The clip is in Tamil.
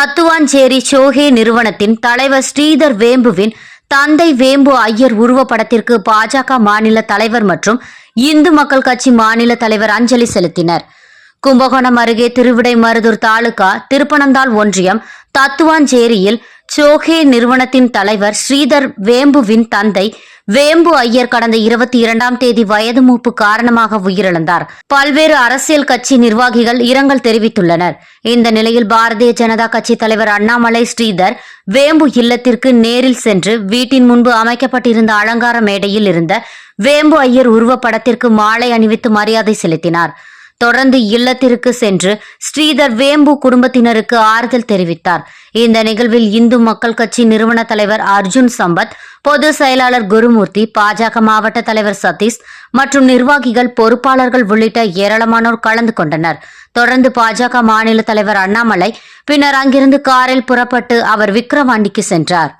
தத்துவாஞ்சேரி சோஹே நிறுவனத்தின் தலைவர் ஸ்ரீதர் வேம்புவின் தந்தை வேம்பு ஐயர் உருவப்படத்திற்கு பாஜக மாநில தலைவர் மற்றும் இந்து மக்கள் கட்சி மாநில தலைவர் அஞ்சலி செலுத்தினர். கும்பகோணம் அருகே திருவிடை மருதூர் தாலுகா திருப்பனந்தாள் ஒன்றியம் தத்துவாஞ்சேரியில் சோஹே நிறுவனத்தின் தலைவர் ஸ்ரீதர் வேம்புவின் தந்தை வேம்பு ஐயர் கடந்த இருபத்தி இரண்டாம் தேதி வயது மூப்பு காரணமாக உயிரிழந்தார். பல்வேறு அரசியல் கட்சி நிர்வாகிகள் இரங்கல் தெரிவித்துள்ளனர். இந்த நிலையில் பாரதிய ஜனதா கட்சி தலைவர் அண்ணாமலை ஸ்ரீதர் வேம்பு இல்லத்திற்கு நேரில் சென்று வீட்டின் முன்பு அமைக்கப்பட்டிருந்த அலங்கார மேடையில் இருந்த வேம்பு ஐயர் உருவப்படத்திற்கு மாலை அணிவித்து மரியாதை செலுத்தினார். தொடர்ந்து இல்லத்திற்கு சென்று ஸ்ரீதர் வேம்பு குடும்பத்தினருக்கு ஆறுதல் தெரிவித்தார். இந்த நிகழ்வில் இந்து மக்கள் கட்சி நிறுவன தலைவர் அர்ஜுன் சம்பத் பொது செயலாளர் குருமூர்த்தி பாஜக மாவட்ட தலைவர் சதீஷ் மற்றும் நிர்வாகிகள் பொறுப்பாளர்கள் உள்ளிட்ட ஏராளமானோர் கலந்து கொண்டனர். தொடர்ந்து பாஜக மாநில தலைவர் அண்ணாமலை பின்னர் அங்கிருந்து காரில் புறப்பட்டு அவர் விக்கிரவாண்டிக்கு சென்றார்.